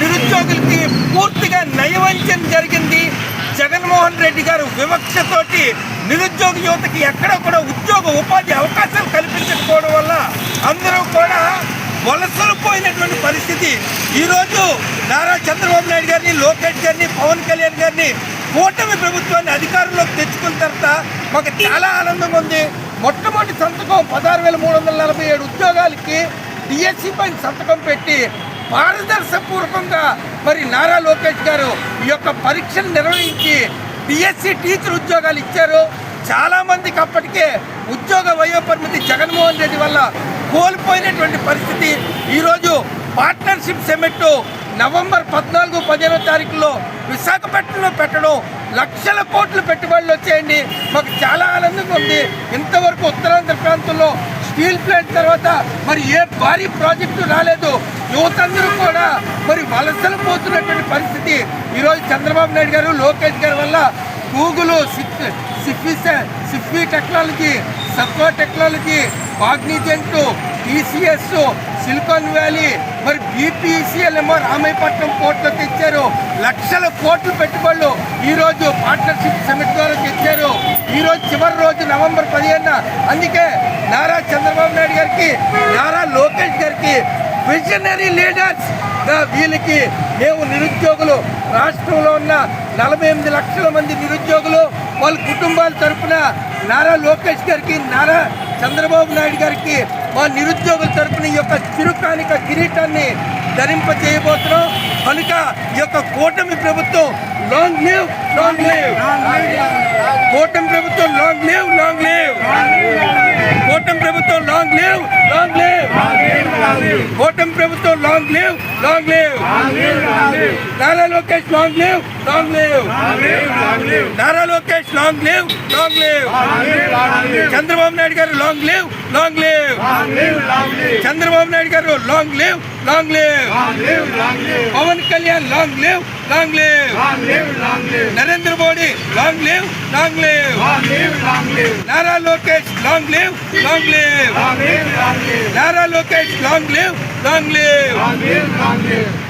నిరుద్యోగులకి పూర్తిగా నయవంచన జరిగింది. జగన్మోహన్ రెడ్డి గారు వివక్షతోటి నిరుద్యోగ యువతకి ఎక్కడ కూడా ఉద్యోగ ఉపాధి అవకాశాలు కల్పించకపోవడం వల్ల అందరూ కూడా వలసలు పోయినటువంటి పరిస్థితి ఈరోజు నారా చంద్రబాబు నాయుడు గారిని లోకేష్ గారిని పవన్ కళ్యాణ్ గారిని కూటమి ప్రభుత్వాన్ని అధికారంలోకి తెచ్చుకున్న తర్వాత మాకు చాలా ఆనందంగా ఉంది. మొట్టమొదటి సంతకం పదహారు వేల మూడు వందల నలభై ఏడు ఉద్యోగాలకి డిఎస్సి పైన సంతకం పెట్టి పారదర్శపూర్వకంగా మరి నారా లోకేష్ గారు ఈ యొక్క పరీక్షలు నిర్వహించి డిఎస్సి టీచర్ ఉద్యోగాలు ఇచ్చారు. చాలామందికి అప్పటికే ఉద్యోగ వయోపరిమితి జగన్మోహన్ రెడ్డి వల్ల కోల్పోయినటువంటి పరిస్థితి. ఈరోజు పార్ట్నర్షిప్ సెమిట్ నవంబర్ పద్నాలుగు పదిహేనో తారీఖులో విశాఖపట్నంలో పెట్టడం లక్షల కోట్లు పెట్టుబడులు వచ్చాయండి. మాకు చాలా ఆనందంగా ఉంది. ఇంతవరకు ఉత్తరాంధ్ర ప్రాంతంలో స్టీల్ ప్లాంట్ తర్వాత మరి ఏ భారీ ప్రాజెక్టు రాలేదు. యువతందరూ కూడా మరి వలసలు పోతున్నటువంటి పరిస్థితి. ఈరోజు చంద్రబాబు నాయుడు గారు లోకేష్ గారి వల్ల Google Sify Sify technology Sattva technology Cognizant TCS Silicon Valley మరి బీపీసీఎల్ ఏమో రామాయపట్నం కోర్టులో తెచ్చారు. లక్షల కోట్లు పెట్టుబడులు ఈరోజు పార్ట్నర్షిప్ సమిట్ ద్వారా తెచ్చారు. ఈరోజు చివరి రోజు నవంబర్ పదిహేను అందుకే నారా చంద్రబాబు నాయుడు గారికి నారా లోకేష్ గారికి విజనరీ లీడర్స్ వీళ్ళకి మేము నిరుద్యోగులు. రాష్ట్రంలో ఉన్న నలభై ఎనిమిది లక్షల మంది నిరుద్యోగులు. వాళ్ళ కుటుంబాల తరపున నారా లోకేష్ గారికి నారా చంద్రబాబు నాయుడు గారికి మా నిరుద్యోగుల తరపున ఈ యొక్క చిరుకానిక కిరీటాన్ని ధరింప చేయబోతున్నాం కనుక ఈ యొక్క కూటమి ప్రభుత్వం లాంగ్ లివ్ లాంగ్ లివ్ కూటమి ప్రభుత్వం లాంగ్ లివ్ లాంగ్ లివ్ కూటమి ప్రభుత్వం long live long live Nara Lokesh long live long live Nara Lokesh long live long live Chandrababu Naidu గారు long live long live Chandrababu Naidu గారు long live long live Pawan Kalyan long live long live Narendra Modi long live long live Nara Lokesh long live, long live. Long live, long live. Nara Lokesh, long live, long live. Long live, long live.